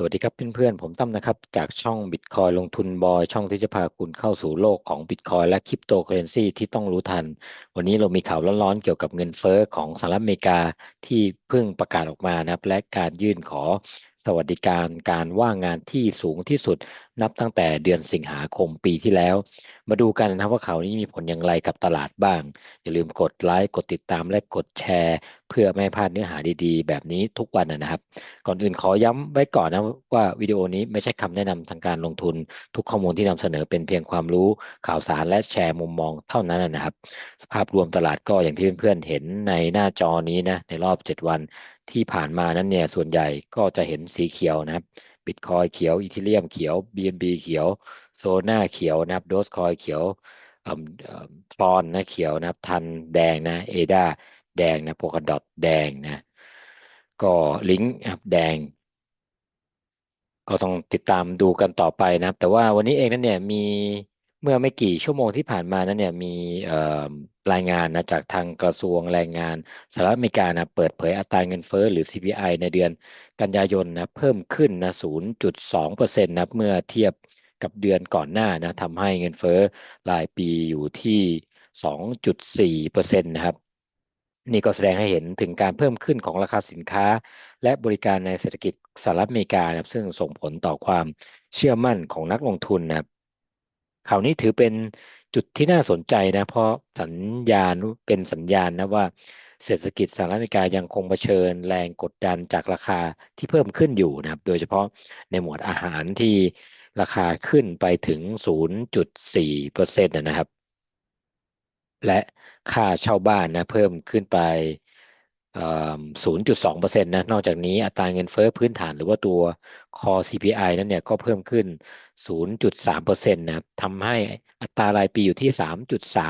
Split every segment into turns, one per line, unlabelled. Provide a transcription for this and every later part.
สวัสดีครับเพื่อนๆ ผมตั้มนะครับ จากช่อง Bitcoin ลงทุนบอยช่องที่จะพาคุณเข้าสู่โลกของ Bitcoin และคริปโตเคอเรนซีที่ต้องรู้ทัน วันนี้เรามีข่าวร้อนๆ เกี่ยวกับเงินเฟ้อของสหรัฐอเมริกาที่เพิ่งประกาศออกมานะครับ และการยื่นขอสวัสดิการการว่างงานที่สูงที่สุดนับตั้งแต่เดือนสิงหาคมปีที่แล้ว มาดูกันนะว่าข่าวนี้มีผลอย่างไรกับตลาดบ้าง อย่าลืมกดไลค์กดติดตามและกดแชร์ เพื่อไม่พลาดเนื้อหาดีๆ แบบนี้ทุกวันนะครับ ก่อนอื่นขอย้ำไว้ก่อนนะว่าวิดีโอนี้ไม่ใช่คำแนะนำทางการลงทุน ทุกข้อมูลที่นำเสนอเป็นเพียงความรู้ข่าวสารและแชร์มุมมองเท่านั้นนะครับ ภาพรวมตลาดก็อย่างที่เพื่อนๆเห็นในหน้าจอนี้นะในรอบ 7 วัน ที่ผ่านมานั้นเนี่ยส่วนใหญ่ก็จะเห็นสีเขียวนะครับบิตคอยเขียวอีทีเรียมเขียว BNB เขียวโซน่าเขียวนะครับโดสคอยเขียวทรอนนะเขียวนะครับทันแดงนะเอดาแดงนะโพคาดอทแดงนะก็ลิงก์ครับแดง ก็ต้องติดตามดูกันต่อไปนะครับ แต่ว่าวันนี้เองนั้นเนี่ยมี เมื่อไม่กี่ชั่วโมงที่ผ่านมานั้นเนี่ยมีรายงานนะจากทางกระทรวงแรงงานสหรัฐอเมริกานะเปิดเผยอัตราเงินเฟ้อหรือ CPI ในเดือนกันยายนนะเพิ่มขึ้นนะ 0.2%นะเมื่อเทียบกับเดือนก่อนหน้านะทำให้เงินเฟ้อรายปีอยู่ที่ 2.4%นะครับนี่ก็แสดงให้เห็นถึงการเพิ่มขึ้นของราคาสินค้า และบริการในเศรษฐกิจสหรัฐอเมริกานะซึ่งส่งผลต่อความเชื่อมั่นของนักลงทุนนะครับ ข่าวนี้ถือเป็นจุดที่น่าสนใจนะ เพราะสัญญาณเป็นสัญญาณนะว่าเศรษฐกิจสหรัฐอเมริกายังคงเผชิญแรงกดดันจากราคาที่เพิ่มขึ้นอยู่นะครับ โดยเฉพาะในหมวดอาหารที่ราคาขึ้นไปถึง 0.4%นะครับ และค่าเช่าบ้านนะเพิ่มขึ้นไป 0.2%นะ นอกจากนี้อัตราเงินเฟ้อพื้นฐานหรือว่าตัว core CPI นั้นเนี่ยก็เพิ่มขึ้น 0.3%นะครับทำให้อัตรารายปีอยู่ที่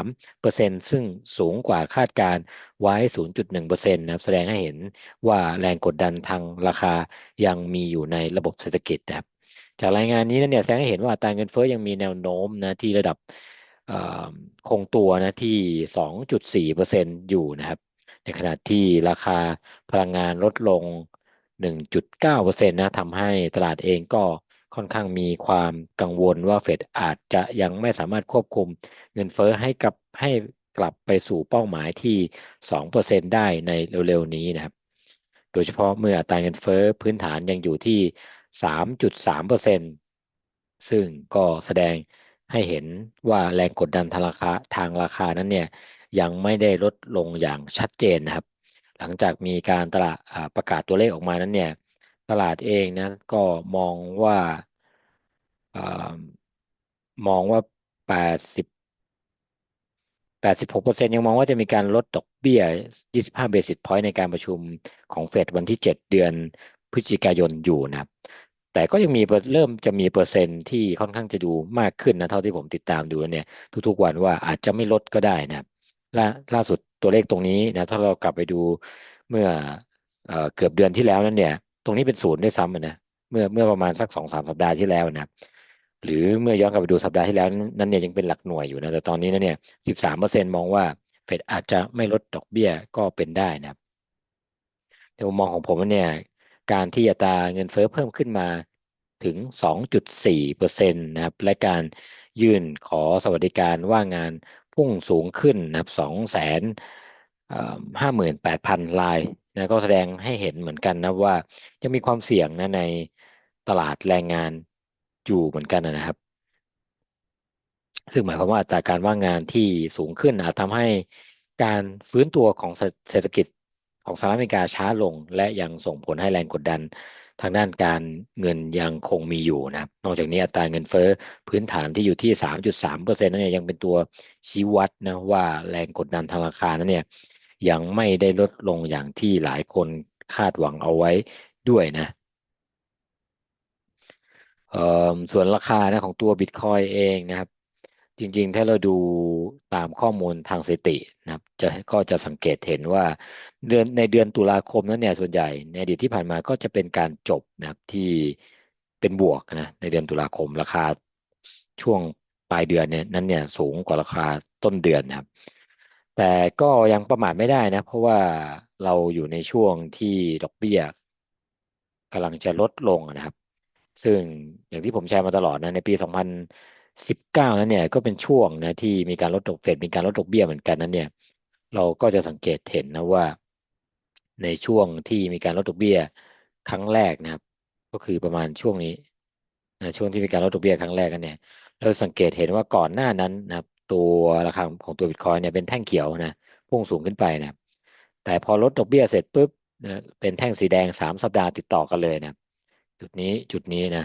3.3%ซึ่งสูงกว่าคาดการไว้ 0.1%นะครับ แสดงให้เห็นว่าแรงกดดันทางราคายังมีอยู่ในระบบเศรษฐกิจนะครับ จากรายงานนี้นั้นเนี่ยแสดงให้เห็นว่าอัตราเงินเฟ้อยังมีแนวโน้มนะที่ระดับคงตัวนะที่ 2.4%อยู่นะครับ ในขณะที่ราคาพลังงานลดลง 1.9%นะทำให้ตลาดเองก็ค่อนข้างมีความกังวลว่าเฟดอาจจะยังไม่สามารถควบคุมเงินเฟ้อให้กับให้กลับไปสู่เป้าหมายที่ 2%ได้ในเร็วๆนี้นะครับ โดยเฉพาะเมื่ออัตราเงินเฟ้อพื้นฐานยังอยู่ที่ 3.3%ซึ่งก็แสดงให้เห็นว่าแรงกดดันทางราคาทางราคานั้นเนี่ย ยังไม่ได้ลดลงอย่างชัดเจนนะครับ หลังจากมีการตลาดประกาศตัวเลขออกมานั้นเนี่ยตลาดเองนะก็มองว่ามองว่า 80 86%ยังมองว่าจะมีการลดดอกเบี้ย 25เบสิสพอยต์ในการประชุมของเฟดวันที่ 7 เดือนพฤศจิกายนอยู่นะครับ แต่ก็ยังมีเริ่มจะมีเปอร์เซ็นต์ที่ค่อนข้างจะดูมากขึ้นนะเท่าที่ผมติดตามดูเนี่ยทุกๆวันว่าอาจจะไม่ลดก็ได้นะครับ ล่าล่าสุดตัวเลขตรงนี้นะถ้าเรากลับไปดูเมื่อเเกือบเดือนที่แล้วนั้นเนี่ย ตรงนี้เป็นศูนย์ด้วยซ้ำนะเมื่อเมื่อประมาณสักสองสามสัปดาห์ที่แล้วนะหรือเมื่อย้อนกลับไปดูสัปดาห์ที่แล้วนั้นเนี่ยยังเป็นหลักหน่วยอยู่นะแต่ตอนนี้นะเนี่ยสิบสามเปอร์เซ็นต์มองว่าเฟดอาจจะไม่ลดดอกเบี้ยก็เป็นได้นะในมุมมองของผมเนี่ยการที่อัตราเงินเฟ้อเพิ่มขึ้นมาถึง 2.4%นะครับและการยื่นขอสวัสดิการว่างงาน พุ่งสูงขึ้นนะครับ2 5 8 0 0 0ลายนะก็แสดงให้เห็นเหมือนกันนะว่ายังมีความเสี่ยงนะในตลาดแรงงานอยู่เหมือนกันนะครับ ซึ่งหมายความว่าจากการว่างงานที่สูงขึ้นอาจทำให้การฟื้นตัวของเศรษฐกิจของสหรัฐอเมริกาช้าลง และยังส่งผลให้แรงกดดัน ทางด้านการเงินยังคงมีอยู่นะครับ นอกจากนี้อัตราเงินเฟ้อพื้นฐานที่อยู่ที่ 3.3%นั้นเนี่ยยังเป็นตัวชี้วัดนะว่าแรงกดดันทางราคานั้นเนี่ยยังไม่ได้ลดลงอย่างที่หลายคนคาดหวังเอาไว้ด้วยนะส่วนราคานะของตัวบิตคอยเองนะครับ จริงๆ ถ้าเราดูตามข้อมูลทางสถิตินะครับ จะก็จะสังเกตเห็นว่าเดือนในเดือนตุลาคมนั้นเนี่ยส่วนใหญ่ในอดีตที่ผ่านมาก็จะเป็นการจบนะครับที่เป็นบวกนะในเดือนตุลาคมราคาช่วงปลายเดือนเนี่ยนั้นเนี่ยสูงกว่าราคาต้นเดือนนะครับ แต่ก็ยังประมาทไม่ได้นะ เพราะว่าเราอยู่ในช่วงที่ดอกเบี้ยกำลังจะลดลงนะครับ ซึ่งอย่างที่ผมแชร์มาตลอดนะในปี 2 0 19นั้นเนี่ยก็เป็นช่วงนะที่มีการลดดอกเฟดมีการลดดอกเบี้ยเหมือนกันนั้นเนี่ยเราก็จะสังเกตเห็นนะว่า ในช่วงที่มีการลดดอกเบี้ยครั้งแรกนะครับ ก็คือประมาณช่วงนี้นะช่วงที่มีการลดดอกเบี้ยครั้งแรกกันเนี่ยเราสังเกตเห็นว่าก่อนหน้านั้นนะครับ ตัวราคาของตัวบิตคอยเนี่ยเป็นแท่งเขียวนะพุ่งสูงขึ้นไปนะแต่พอลดดอกเบี้ยเสร็จปุ๊บนะเป็นแท่งสีแดงสามสัปดาห์ติดต่อกันเลยนะจุดนี้จุดนี้นะ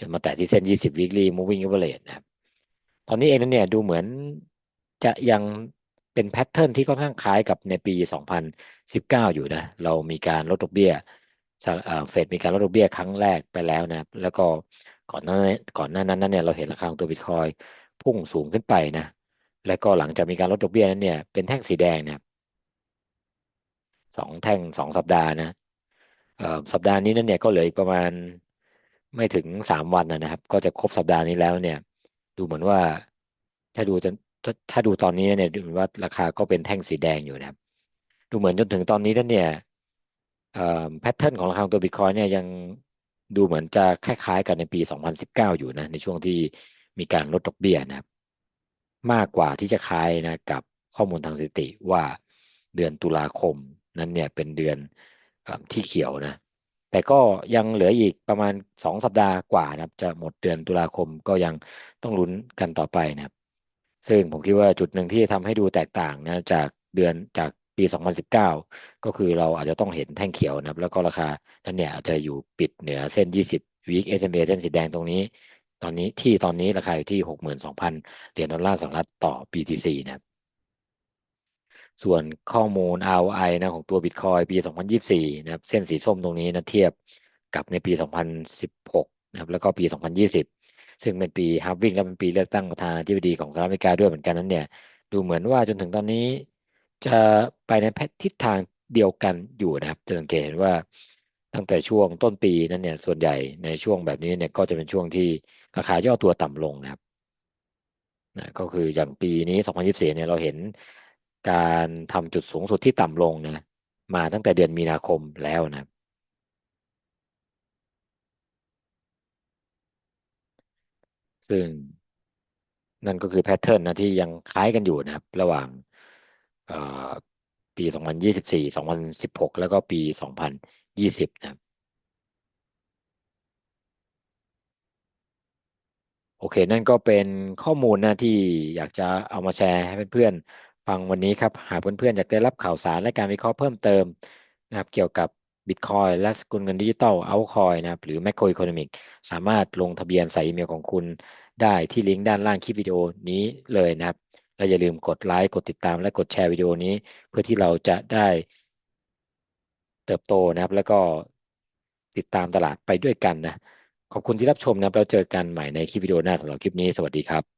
จะมาแตะที่เส้น 20 weekly moving average นะครับ ตอนนี้เองนั้นเนี่ยดูเหมือนจะยังเป็นแพทเทิร์นที่ค่อนข้างคล้ายกับในปี 2019 อยู่นะ เรามีการลดดอกเบี้ยเฟดมีการลดดอกเบี้ยครั้งแรกไปแล้วนะแล้วก็ก่อนหน้าก่อนหน้านั้นเนี่ยเราเห็นราคาของตัวบิตคอยพุ่งสูงขึ้นไปนะ แล้วก็หลังจากมีการลดดอกเบี้ยนั้นเนี่ยเป็นแท่งสีแดงเนี่ยสองแท่งสองสัปดาห์นะสัปดาห์นี้นั่นเนี่ยก็เหลืออีกประมาณ ไม่ถึงสามวันนะครับ ก็จะครบสัปดาห์นี้แล้วเนี่ย ดูเหมือนว่า ถ้าดูจะถ้าดูตอนนี้เนี่ยดูเหมือนว่าราคาก็เป็นแท่งสีแดงอยู่นะครับ ดูเหมือนจนถึงตอนนี้นั่นเนี่ยแพทเทิร์นของราคาตัวบิตคอยเนี่ยยังดูเหมือนจะคล้ายๆ กันในปี 2019 อยู่นะ ในช่วงที่มีการลดดอกเบี้ยนะครับ มากกว่าที่จะคล้ายนะกับข้อมูลทางสถิติว่าเดือนตุลาคมนั้นเนี่ยเป็นเดือนที่เขียวนะ แต่ก็ยังเหลืออีกประมาณสองสัปดาห์กว่านะครับ จะหมดเดือนตุลาคมก็ยังต้องลุ้นกันต่อไปนะครับ ซึ่งผมคิดว่าจุดหนึ่งที่ทำให้ดูแตกต่างนะจากเดือนจากปี 2019 ก็คือเราอาจจะต้องเห็นแท่งเขียวนะครับ แล้วก็ราคานั้นเนี่ยอาจจะอยู่ปิดเหนือเส้น 20 week SMA เส้นสีแดงตรงนี้ ตอนนี้ที่ตอนนี้ราคาอยู่ที่ 62,000 เหรียญดอลลาร์สหรัฐต่อ BTC นะครับ ส่วนข้อมูล ROI นะของตัว Bitcoin ปี 2024 นะครับ เส้นสีส้มตรงนี้นะเทียบกับในปี 2016 นะครับ แล้วก็ปี 2020 ซึ่งเป็นปีฮาร์วิ่งและเป็นปีเลือกตั้งประธานาธิบดีของสหรัฐอเมริกาด้วยเหมือนกันนั้นเนี่ย ดูเหมือนว่าจนถึงตอนนี้จะไปในทิศทางเดียวกันอยู่นะครับ จะสังเกตเห็นว่าตั้งแต่ช่วงต้นปีนั้นเนี่ย ส่วนใหญ่ในช่วงแบบนี้เนี่ยก็จะเป็นช่วงที่ราคาย่อตัวต่ำลงนะครับนะก็คืออย่างปีนี้ 2024 เนี่ยเราเห็น การทำจุดสูงสุดที่ต่ำลงนะมาตั้งแต่เดือนมีนาคมแล้วนะซึ่งนั่นก็คือแพทเทิร์นนะที่ยังคล้ายกันอยู่นะครับ ระหว่างปี 2024 2016 แล้วก็ปี 2020 นะครับ โอเค นั่นก็เป็นข้อมูลนะที่อยากจะเอามาแชร์ให้เพื่อน ฟังวันนี้ครับ หากเพื่อนๆอยากได้รับข่าวสารและการวิเคราะห์เพิ่มเติมนะครับเกี่ยวกับบิตคอยและสกุลเงินดิจิตอลเอาคอยนะครับหรือแมคโครอีโคโนมิกสามารถลงทะเบียนใส่อีเมลของคุณได้ที่ลิงก์ด้านล่างคลิปวิดีโอนี้เลยนะครับ และอย่าลืมกดไลค์กดติดตามและกดแชร์วิดีโอนี้ เพื่อที่เราจะได้เติบโตนะครับ แล้วก็ติดตามตลาดไปด้วยกันนะ ขอบคุณที่รับชมนะครับเราเจอกันใหม่ในคลิปวิดีโอหน้าสำหรับคลิปนี้สวัสดีครับ